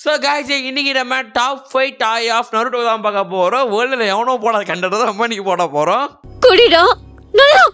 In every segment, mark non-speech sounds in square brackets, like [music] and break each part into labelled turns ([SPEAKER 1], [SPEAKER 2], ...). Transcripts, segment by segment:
[SPEAKER 1] So காய்ச்சி இன்னைக்கு நம்ம top five toy of Naruto தான் பார்க்க போகிறோம் வேர்ல்டில் எவனோ போடாத கண்டதை நம்ம இன்றைக்கி போட போகிறோம்
[SPEAKER 2] குடிடா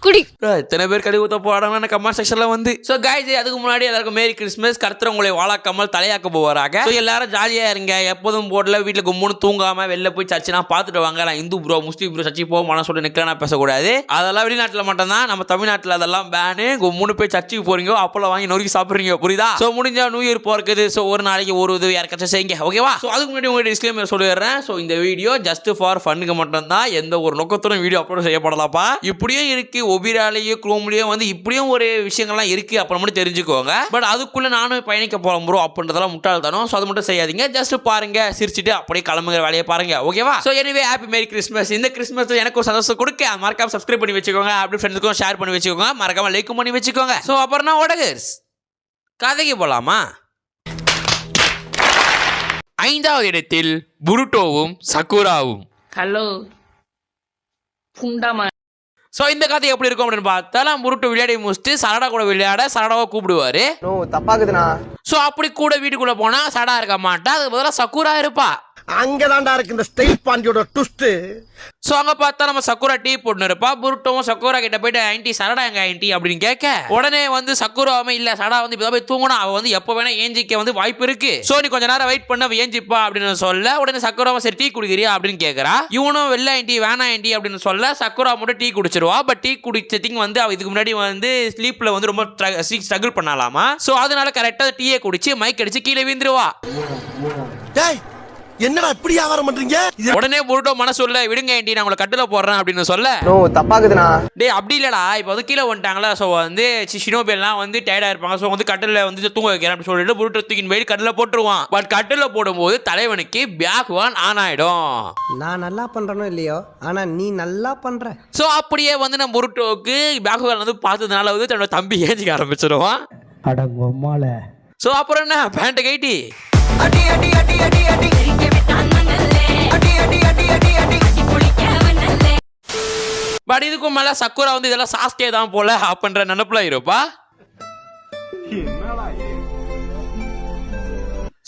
[SPEAKER 2] குடி.
[SPEAKER 1] எத்தனை பேர் கழுவி ஊற்ற போடாங்கன்னு கமெண்ட் செக்ஷன்ல வந்து? ஸோ காய்ச்சி அதுக்கு முன்னாடி எல்லாருக்கும் மேரி கிறிஸ்மஸ் கருத்துற உங்களை வாழாக்காமல் தலையாக்க போவாராக. சோ எல்லாரும் ஜாலியாக இருங்க. எப்போதும் போடல வீட்டில் கும்முன்னு தூங்காமல் வெளில போய் சர்ச்சுனா பார்த்துட்டு வாங்க. நான் இந்து ப்ரோ முஸ்லீம் ப்ரோ சர்ச்சை போக மன சொல்லி நிக்கலாம் பேசக்கூடாது. அதெல்லாம் வெளிநாட்டில் மட்டும்தான். நம்ம தமிழ்நாட்டில் அதெல்லாம் பேனு கும்முன்னு போய் சர்ச்சுக்கு போறீங்க அப்போல்லாம் வாங்கி நொறுக்கி சாப்பிட்றீங்க புரியுதா? சோ முடிஞ்சா நியூ இயர் போறது ஸோ ஒரு நாளைக்கு ஒரு இது யாருக்காச்சும் செய்யுங்க. ஓகேவா ஸோ அதுக்கு முன்னாடி உங்கள்கிட்ட டிஸ்கிளைமர் சொல்லிடுறேன். ஸோ இந்த வீடியோ ஜஸ்ட் ஃபார் ஃபன்னுக்கு மட்டும்தான். எந்த ஒரு நோக்கத்துடன் வீடியோ அப்லோட் செய்யப்படலாப்பா இப்படியும் இருக்கு. ஒபிராலேயோ குரோம்லேயோ வந்து இப்படியும் ஒரு விஷயங்கள்லாம் இருக்கு அப்புறம் மட்டும் தெரிஞ்சுக்கோங்க. பட் அதுக்குள்ள நானும் பயணிக்க போகிறோம் ப்ரோ அப்படின்றதெல்லாம் முட்டாள்தானோ ஸோ அது மட்டும் செய்யாதீங்க. ஜஸ்ட் பாருங்க சிரிச்சிட்டு அப்படியே கிளம்புகிற வேலையை பாருங்க. ஓகேவா ஸோ எனவே ஹாப்பி மேரி கிறிஸ்மஸ் இந்த கிறிஸ்மஸ் எனக்கு ஒரு சந்தோஷம் கொடுக்க. மறக்காம சப்ஸ்கிரைப் பண்ணி வச்சுக்கோங்க. அப்படி ஃப்ரெண்ட்ஸுக்கும் ஷேர் பண்ணி வச்சுக்கோங்க. மறக்காம லைக்கும் பண்ணி வச்சுக்கோங்க. ஸோ அப்புறம் நான் கதைக்கு போலாமா? ஐந்தாவது இடத்தில் புருட்டோவும் சக்குராவும்.
[SPEAKER 3] ஹலோ புண்டாமா
[SPEAKER 1] ஸோ இந்த கதை எப்படி இருக்கும் அப்படின்னு பார்த்தா முருட்டு விளையாடி முடிச்சுட்டு சரடா கூட விளையாட சரடாவை கூப்பிடுவாரு.
[SPEAKER 4] தப்பாக்குதுண்ணா.
[SPEAKER 1] ஸோ அப்படி கூட வீட்டுக்குள்ள போனா சடா இருக்க மாட்டா. அதுக்கு பதிலாக சக்குரா இருப்பா.
[SPEAKER 5] அங்கதான்டா இருக்கு இந்த ஸ்டைல் பாண்டியோட ட்விஸ்ட்
[SPEAKER 1] ஸோ அங்க பார்த்தா நம்ம சக்குரா டீ போட்டு இருப்பா புருட்டவும் சக்குரா கிட்ட போயிட்டு ஆன்ட்டி சரடா எங்க ஆன்ட்டி அப்படின்னு கேட்க உடனே வந்து சக்குராவுமே இல்ல சடா வந்து இப்போ போய் தூங்கணும் அவ வந்து எப்போ வேணா ஏஞ்சிக்க வந்து வாய்ப்பு இருக்கு. ஸோ நீ கொஞ்ச நேரம் வெயிட் பண்ண ஏஞ்சிப்பா அப்படின்னு சொல்ல உடனே சக்குராவை சரி டீ குடிக்கிறியா? அப்படின்னு கேட்கறா இவனும் வெள்ள ஆன்ட்டி வேணா ஆன்ட்டி அப்படின்னு சொல்ல சக்குரா மட்டும் டீ குடிச்சிருவா. பட் டீ குடிச்சதிங் வந்து அவ இதுக்கு முன்னாடி வந்து ஸ்லீப்ல வந்து ரொம்ப ஸ்ட்ரகிள் பண்ணலாமா? ஸோ அதனால கரெக்டாக டீயை குடிச்சு மைக் அடிச்சு கீழே வீந்துருவா
[SPEAKER 5] டேய் என்னடா இப்படி வியாபாரம் பண்றீங்க?
[SPEAKER 1] உடனே புருட்டோ மனசு சொல்ல விடுங்க ஆன்ட்டி நான் உங்களை கட்டில போடுறேன் அப்படின்னு சொல்ல.
[SPEAKER 4] நோ தப்பாக்குதுண்ணா
[SPEAKER 1] டேய் அப்படி இல்லடா. இப்போ வந்து கீழே வந்துட்டாங்களா? ஸோ வந்து ஷினோபேல்லாம் வந்து டயர்டாக இருப்பாங்க. ஸோ வந்து கட்டில் வந்து தூங்க வைக்கிறேன் அப்படின்னு சொல்லிட்டு புருட்டோ தூக்கின் போய் கட்டில் போட்டுருவான். பட் கட்டில் போடும்போது தலைவனுக்கு பேக் ஒன் ஆன் ஆயிடும்.
[SPEAKER 6] நான் நல்லா பண்றேனோ இல்லையோ? ஆனா நீ நல்லா பண்ற.
[SPEAKER 1] ஸோ அப்படியே வந்து நம்ம புருட்டோக்கு பேக் ஒன் வந்து பார்த்ததுனால வந்து தன்னோட தம்பி ஏஞ்சிக்க ஆரம்பிச்சிருவான்.
[SPEAKER 6] அடங்கொம்மால
[SPEAKER 1] ஸோ அப்புறம் என்ன? பேண்ட்டை கைட்டி பட் இதுக்கும் மேலே சக்குரா வந்து இதெல்லாம் சாஸ்கே தான் போல. அப்படின்ற நினப்புல இருப்பா.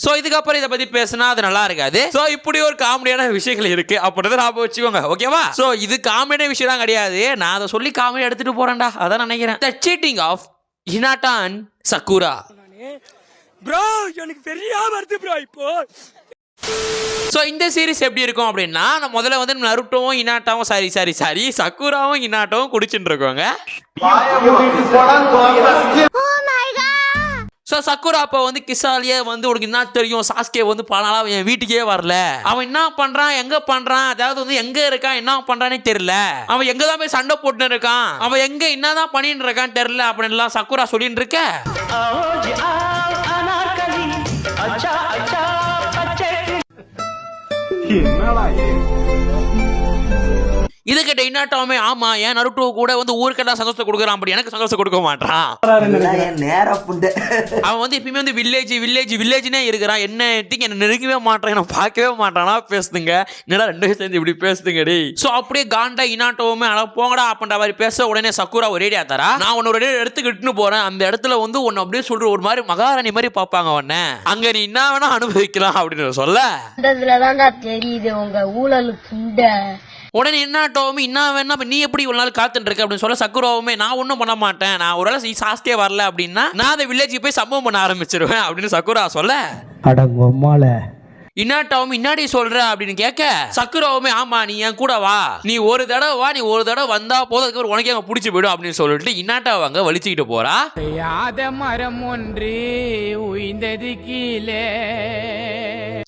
[SPEAKER 1] ஸோ இதுக்கப்புறம் இதை பத்தி பேசினா அது நல்லா இருக்காது. ஸோ இப்படி ஒரு காமெடியான விஷயங்கள் இருக்கு அப்படின்றத ஞாபகம் வச்சுக்கோங்க. ஓகேவா ஸோ இது காமெடியான விஷயம் தான் கிடையாது. நான் அதை சொல்லி காமெடி எடுத்துட்டு போறேன்டா. அதான் நினைக்கிறேன். த சீட்டிங் ஆஃப் ஹினாட்டான் சக்குரா
[SPEAKER 7] ப்ரோ எனக்கு பெரிய வருது ப்ரோ இப்போ.
[SPEAKER 1] ஸோ இந்த சீரிஸ் எப்படி இருக்கும் அப்படின்னா நான் முதல்ல வந்து நருட்டோவும் இனாட்டாவும் சாரி சாரி சாரி சக்குராவும் இனாட்டாவும் குடிச்சுட்டு இருக்கோங்க. ஸோ சக்குரா அப்போ வந்து கிசாலியே வந்து உனக்கு என்ன தெரியும்? சாஸ்கே வந்து அவன் என் வீட்டுக்கே வரல. அவன் என்ன பண்றான்? எங்க பண்றான்? அதாவது வந்து எங்க இருக்கான்? என்ன பண்றானே தெரியல. அவன் எங்க தான் போய் சண்டை போட்டுன்னு இருக்கான்? அவன் எங்க என்னதான் பண்ணிட்டு இருக்கான் தெரியல அப்படின்லாம் சக்குரா சொல்லிட்டு இருக்க. 为来么 இது கிட்ட இன்னாட்டாவுமே ஆமா ஏன் நருட்டோ கூட வந்து ஊருக்கெல்லாம் சந்தோஷத்தை கொடுக்குறான் அப்படி எனக்கு சந்தோஷம் கொடுக்க மாட்டான்.
[SPEAKER 4] நேர புண்டு
[SPEAKER 1] அவன் வந்து எப்பயுமே வந்து வில்லேஜ் வில்லேஜ் வில்லேஜ்னே இருக்கிறான். என்ன எட்டிக்கு என்ன நெருங்கவே மாட்டான் நான் பார்க்கவே மாட்டானா? பேசுதுங்க. என்னடா ரெண்டு சேர்ந்து இப்படி பேசுதுங்க டேய். ஸோ அப்படியே காண்டா இனாட்டோவுமே அட போங்கடா அப்படின்ற மாதிரி பேச உடனே சக்குரா ஒரு ரேடியா தரா. நான் உன்னை ஒரு ரேடியோ எடுத்துக்கிட்டுன்னு போறேன். அந்த இடத்துல வந்து உன்னை அப்படியே சொல்ற ஒரு மாதிரி மகாராணி மாதிரி பார்ப்பாங்க உன்னை. அங்க நீ என்ன வேணா அனுபவிக்கலாம் அப்படின்னு சொல்ல.
[SPEAKER 2] தான்டா தெரியுது உங்க ஊழல் உடனே
[SPEAKER 1] உடனே என்னாட்டோவுமே என்ன வேணா நீ எப்படி இவ்வளோ நாள் காத்துட்டு இருக்க அப்படின்னு சொல்ல சக்குரோவுமே நான் ஒன்றும் பண்ண மாட்டேன். நான் ஒரு வேளை சாஸ்தியே வரல அப்படின்னா நான் அந்த வில்லேஜுக்கு போய் சம்பவம் பண்ண ஆரம்பிச்சிருவேன் அப்படின்னு சக்குரா சொல்ல.
[SPEAKER 6] அடங்கொம்மால
[SPEAKER 1] இன்னாட்டாவும் இன்னாடி சொல்ற அப்படின்னு கேட்க சக்குராவுமே ஆமா நீ என் கூட வா. நீ ஒரு தடவை வா நீ ஒரு தடவை வந்தா போதும் அதுக்கப்புறம் உனக்கே அங்க பிடிச்சி போயிடும் அப்படின்னு சொல்லிட்டு இன்னாட்டாவை அங்க வலிச்சுக்கிட்டு போறா.
[SPEAKER 7] யாத மரம் ஒன்று உயிந்தது கீழே.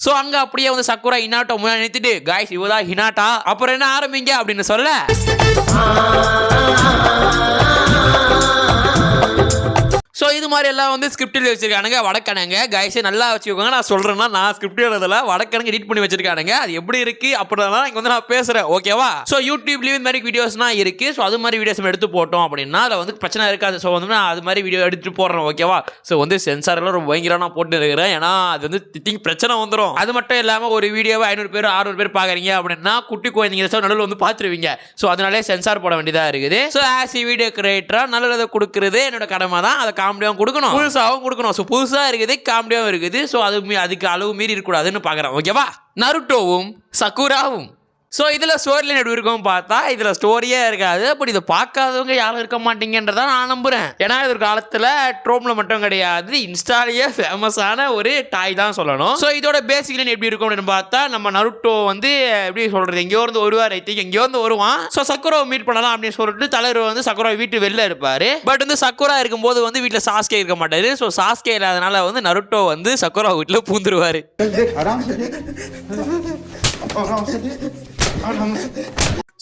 [SPEAKER 1] சோ அங்க அப்படியே வந்து சக்குரா இன்னாட்டோ முன்னாடி நிறுத்திட்டு காய்ஸ் இவதா ஹினாட்டா அப்புறம் என்ன ஆரம்பிங்க? அப்படின்னு சொல்ல. ஸோ இது மாதிரி எல்லாம் வந்து ஸ்கிரிப்டில் வச்சிருக்கானுங்க வடக்கணங்க. கைஸே நல்லா வச்சுக்கோங்க. நான் சொல்கிறேன்னா நான் ஸ்கிரிப்ட் எழுதல. வடக்கணுங்க எடிட் பண்ணி வச்சிருக்கானுங்க. அது எப்படி இருக்குது அப்படின்னா இங்கே வந்து நான் பேசுகிறேன் ஓகேவா ஸோ யூடியூப்லேயும் இந்த மாதிரி வீடியோஸ்லாம் இருக்குது ஸோ அது மாதிரி வீடியோஸ் எடுத்து போட்டோம் அப்படின்னா அதில் வந்து பிரச்சனை இருக்காது. ஸோ வந்து நான் அது மாதிரி வீடியோ எடுத்து போடுறேன். ஓகேவா ஸோ வந்து சென்சார் எல்லாம் ரொம்ப பயங்கரம் நான் போட்டு இருக்கிறேன். ஏன்னா அது வந்து திட்டிங் பிரச்சனை வந்துடும் அது மட்டும் இல்லாமல் ஒரு வீடியோவை ஐநூறு பேர் ஆறுநூறு பேர் பார்க்குறீங்க அப்படின்னா குட்டி குழந்தைங்க ஸோ நடுவில் வந்து பார்த்துருவீங்க ஸோ அதனாலே சென்சார் போட வேண்டியதாக இருக்குது. ஸோ ஆஸ் வீடியோ கிரியேட்டராக நல்லதை கொடுக்குறது என்னோட கடமை தான். அதை காமெடியாகவும் கொடுக்கணும். புதுசாகவும் கொடுக்கணும். ஸோ புதுசாக இருக்குது காமெடியாகவும் இருக்குது. ஸோ அது அதுக்கு அளவு மீறி இருக்கக்கூடாதுன்னு பார்க்குறேன் ஓகேவா நருட்டோவும் சக்குராவும் ஸோ இதில் ஸ்டோரியில் எப்படி இருக்கும் பார்த்தா இதில் ஸ்டோரியே இருக்காது பட் இதை பார்க்காதவங்க யாரும் இருக்க மாட்டீங்கன்றதான் நான் நம்புகிறேன் ஏன்னா இது ஒரு காலத்தில் ட்ரோமில் மட்டும் கிடையாது இன்ஸ்டாலேயே ஃபேமஸான ஒரு டாய் தான் சொல்லணும் ஸோ இதோட பேசிக் லைன் எப்படி இருக்கும் அப்படின்னு பார்த்தா நம்ம நருட்டோ வந்து எப்படி சொல்கிறது எங்கேயோ இருந்து வருவார் ஐ திங்க் எங்கேயோ இருந்து வருவான் ஸோ சக்குரோ மீட் பண்ணலாம் அப்படின்னு சொல்லிட்டு தலைவர் வந்து சக்குரோ வீட்டு வெளில இருப்பார் பட் வந்து சக்குரா இருக்கும்போது வந்து வீட்டில் சாஸ்கே இருக்க மாட்டார் ஸோ சாஸ்கே இல்லாதனால வந்து நருட்டோ வந்து சக்குரா வீட்டில் பூந்துருவார் Arhamız.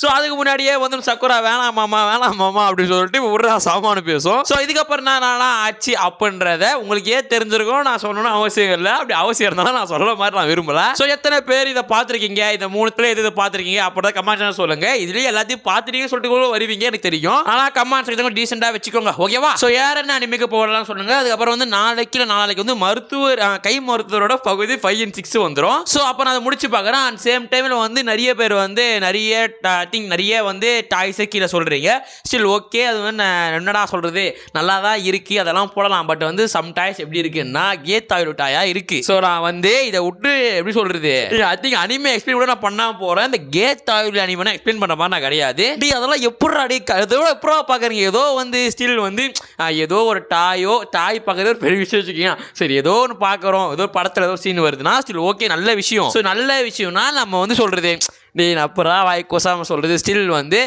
[SPEAKER 1] ஸோ அதுக்கு முன்னாடியே வந்து சக்குரா வேணாம் மாமா வேணாம் மாமா அப்படின்னு சொல்லிட்டு விடுறா சாமானு பேசும் ஸோ இதுக்கப்புறம் நான் நானா ஆச்சு அப்படின்றத உங்களுக்கு ஏன் தெரிஞ்சிருக்கும் நான் சொல்லணும்னு அவசியம் இல்லை. அப்படி அவசியம் இருந்தாலும் நான் சொல்ல மாதிரி நான் விரும்பல. ஸோ எத்தனை பேர் இதை பார்த்துருக்கீங்க? இந்த மூணுத்துல எது இதை பார்த்துருக்கீங்க? அப்படி கமெண்ட் சொல்லுங்க. இதுலயே எல்லாத்தையும் பார்த்துட்டீங்க சொல்லிட்டு கூட வருவீங்க எனக்கு தெரியும். ஆனால் கமாண்ட் செக்ஷன் டீசெண்டாக வச்சுக்கோங்க ஓகேவா ஸோ யார் என்ன அனிமிக்க போகலாம் சொல்லுங்க. அதுக்கப்புறம் வந்து நாளைக்கு இல்லை நாளைக்கு வந்து மருத்துவர் கை மருத்துவரோட பகுதி ஃபைவ் அண்ட் சிக்ஸ் வந்துடும் ஸோ அப்போ நான் அதை முடிச்சு பார்க்குறேன். அண்ட் சேம் டைமில் வந்து நிறைய பேர் வந்து நிறைய திங்க் நிறைய வந்து டாய்ஸை கீழே சொல்கிறீங்க ஸ்டில் ஓகே அது வந்து என்னடா சொல்கிறது நல்லா தான் இருக்குது அதெல்லாம் போடலாம். பட் வந்து சம் டாய்ஸ் எப்படி இருக்குன்னா கேத் ஆயில் டாயா இருக்குது ஸோ நான் வந்து இதை விட்டு எப்படி சொல்கிறது ஐ திங்க் அனிமே எக்ஸ்பிளைன் கூட நான் பண்ணாம போகிறேன் இந்த கேத் ஆயில் அனிமே எக்ஸ்பிளைன் பண்ணுற மாதிரி நான் கிடையாது. டி அதெல்லாம் எப்படா அடி அதோட எப்படா பார்க்குறீங்க ஏதோ வந்து ஸ்டில் வந்து ஏதோ ஒரு டாயோ டாய் பார்க்கறது ஒரு பெரிய விஷயம் வச்சுக்கோங்க. சரி ஏதோ ஒன்று பார்க்குறோம். ஏதோ படத்தில் ஏதோ சீன் வருதுன்னா ஸ்டில் ஓகே நல்ல விஷயம். ஸோ நல்ல விஷயம்னா நம்ம வந்து சொல்கிறது நீ அப்புறம் வாய் கொசாம சொல்கிறது ஸ்டில் வந்து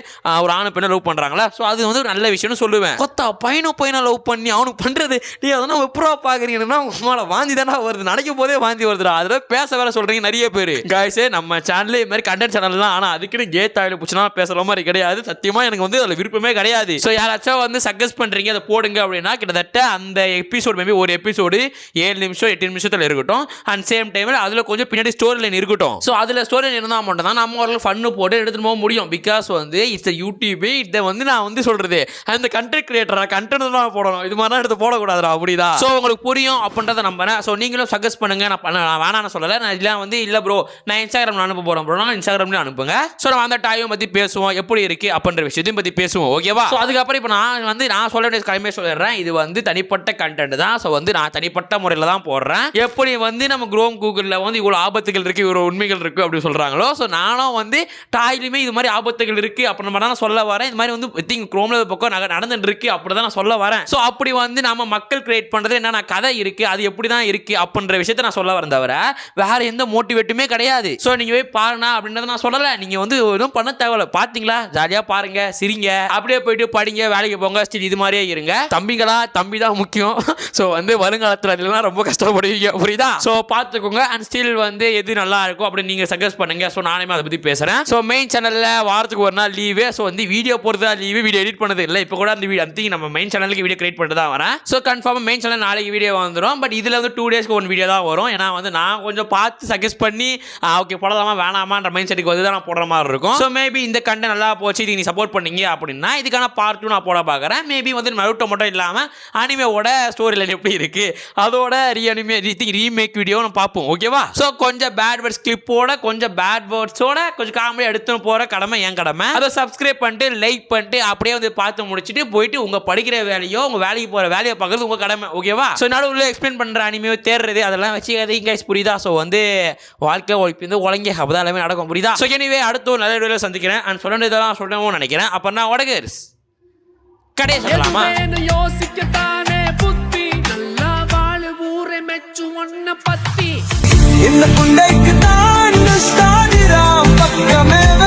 [SPEAKER 1] ஒரு ஆணை பெண்ணை லவ் பண்ணுறாங்களா ஸோ அது வந்து ஒரு நல்ல விஷயம்னு சொல்லுவேன். கொத்தா பையனும் பையனை லவ் பண்ணி அவனுக்கு பண்ணுறது நீ அதெல்லாம் எப்படா பார்க்குறீங்கன்னா உங்களை வாந்தி தானே வருது. நினைக்கும் போதே வாந்தி வருதுடா. அதில் பேச வேற சொல்கிறீங்க நிறைய பேர். காய்ஸே நம்ம சேனல் இது மாதிரி கண்டென்ட் சேனல் தான் ஆனால் அதுக்குன்னு கே தாயில் பிடிச்சினா பேசுகிற மாதிரி கிடையாது. சத்தியமாக எனக்கு வந்து அதில் விருப்பமே கிடையாது. ஸோ யாராச்சும் வந்து சஜஸ்ட் பண்ணுறீங்க அதை போடுங்க அப்படின்னா கிட்டத்தட்ட அந்த எபிசோட் மேபி ஒரு எபிசோடு ஏழு நிமிஷம் எட்டு நிமிஷத்தில் இருக்கட்டும். அண்ட் சேம் டைமில் அதில் கொஞ்சம் பின்னாடி ஸ்டோரி லைன் இருக்கட்டும். ஸோ அதில் ஸ்டோரி லைன் இருந்தால் மட்டும் தான் நம்ம ஒரு ஃபன்னு போட்டு எடுத்துகிட்டு போக முடியும். பிகாஸ் வந்து இட்ஸ் யூடியூப் இதை வந்து நான் வந்து சொல்கிறது அந்த கண்டென்ட் கிரியேட்டராக கண்டென்ட் தான் போடணும். இது மாதிரிலாம் எடுத்து போடக்கூடாதுடா அப்படிதான் ஸோ உங்களுக்கு புரியும் அப்படின்றத நம்புறேன். ஸோ நீங்களும் சஜஸ்ட் பண்ணுங்க. நான் பண்ண நான் வேணாம்னு சொல்லலை. நான் இதெல்லாம் வந்து இல்லை ப்ரோ நான் இன்ஸ்டாகிராமில் அனுப்ப போகிறேன் ப்ரோ நான் இன்ஸ்டாகிராம்லேயும் அனுப்புங்க. ஸோ நம்ம அந்த டைம் பற்றி பேசுவோம். எப்படி இருக்கு அப்படின்ற விஷயத்தையும் பற்றி பேசுவோம். ஓகேவா ஸோ அதுக்கப்புறம் இப்போ நான் வந்து நான் சொல்ல வேண்டிய கிளம்பே சொல்லிடுறேன். இது வந்து தனிப்பட்ட கண்டென்ட் தான். ஸோ வந்து நான் தனிப்பட்ட முறையில் தான் போடுறேன். எப்படி வந்து நம்ம குரோம் கூகுளில் வந்து இவ்வளோ ஆபத்துகள் இருக்குது இவ்வளோ உண்மைகள் இருக்குது அப்படின்னு சொல்கிறாங்களோ ஸோ நானும் வந்து டாய்லையுமே இது மாதிரி ஆபத்துகள் இருக்குது அப்படின்னு தான் நான் சொல்ல வரேன்? இது மாதிரி வந்து திங் குரோமில் பக்கம் நக நடந்துட்டு இருக்கு அப்படி தான் நான் சொல்ல வரேன். ஸோ அப்படி வந்து நம்ம மக்கள் கிரியேட் பண்ணுறது என்னென்ன கதை இருக்குது அது எப்படி தான் இருக்குது அப்படின்ற விஷயத்தை நான் சொல்ல வரேன் தவிர வேறு எந்த மோட்டிவேட்டுமே கிடையாது. ஸோ நீங்கள் போய் பாருண்ணா அப்படின்றத நான் சொல்லலை. நீங்கள் வந்து எதுவும் பண்ண தேவையில்ல. பார்த்தீங்களா ஜாலியாக பாருங்க சிரிங்க. அப்படியே போயிட்டு படிங்க வேலைக்கு போங்க. ஸ்டில் இது மாதிரியே இருங்க. தம்பிங்களா தம்பி தான் முக்கியம். [laughs] ஸோ வந்து வருங்காலத்தில் அதெல்லாம் ரொம்ப கஷ்டப்படுவீங்க. புரியுதா? ஸோ பார்த்துக்கோங்க அண்ட் ஸ்டில் வந்து எது நல்லா இருக்கும் அப்படின்னு நீங்கள் சஜஸ்ட் பண்ணுங்க. ஸோ நானே அதை பற்றி பேசுகிறேன் ஸோ மெயின் சேனலில் வாரத்துக்கு ஒரு நாள் லீவு ஸோ வந்து வீடியோ போடுறதா லீவு வீடியோ எடிட் பண்ணது இல்லை. இப்போ கூட அந்த வீடியோ அந்த நம்ம மெயின் சேனலுக்கு வீடியோ கிரியேட் பண்ணிட்டு தான் வரேன் ஸோ கன்ஃபார்மாக மெயின் சேனல் நாளைக்கு வீடியோ வந்துடும் பட் இதில் வந்து டூ டேஸ்க்கு ஒன் வீடியோ தான் வரும். ஏன்னா வந்து நான் கொஞ்சம் பார்த்து சஜஸ்ட் பண்ணி ஓகே போடலாமா? வேணாமான்ற மைண்ட் செட்டுக்கு வந்து தான் நான் போடுற மாதிரி இருக்கும். ஸோ மேபி இந்த கண்டென்ட் நல்லா போச்சு. இது நீ சப்போர்ட் பண்ணீங்க அப்படின்னா இதுக்கான பார்ட் டூ நான் போட பார்க்குறேன் மேபி வந்து நருட்டோ மட்டும் இல்லாமல் அனிமேவோட ஸ்டோரி லைன் எப்படி இருக்குது அதோட ரீ அனிமே ரீமேக் வீடியோ நம்ம பார்ப்போம். ஓகேவா ஸோ கொஞ்சம் பேட் வேர்ட்ஸ் கிளிப்போட கொஞ்சம் பேட் வேர்ட்ஸோட கொஞ்சம் காமெடி எடுத்து போகிற கடமை என் கடமை. அதை சப்ஸ்கிரைப் பண்ணிட்டு லைக் பண்ணிட்டு அப்படியே வந்து பார்த்து முடிச்சுட்டு போயிட்டு உங்கள் படிக்கிற வேலையோ உங்கள் வேலைக்கு போகிற வேலையை பார்க்குறது உங்கள் கடமை ஓகேவா ஸோ நடுவில் எக்ஸ்பிளைன் பண்ணுற அனிமையோ தேடுறது அதெல்லாம் வச்சுக்காதீங்க guys புரியுதா? ஸோ வந்து வாழ்க்கை ஒழிப்பு வந்து உலங்க அப்பதான் எல்லாமே நடக்கும் புரியுதா? ஸோ எனிவே அடுத்த ஒரு நல்ல வீடியோவில் சந்திக்கிறேன். அண்ட் சொல்ல வேண்டியதெல்லாம் சொல்லணும்னு நினைக்கிறேன். அப்போ நான் உடகர்ஸ் கடையை சொல்லலாமா?
[SPEAKER 7] யோசிக்கத்தானே புத்தி? நல்லா வாழ ஊரை மெச்சு ஒன்ன பத்தி.
[SPEAKER 3] இந்த புண்டைக்கு தான் Dígame.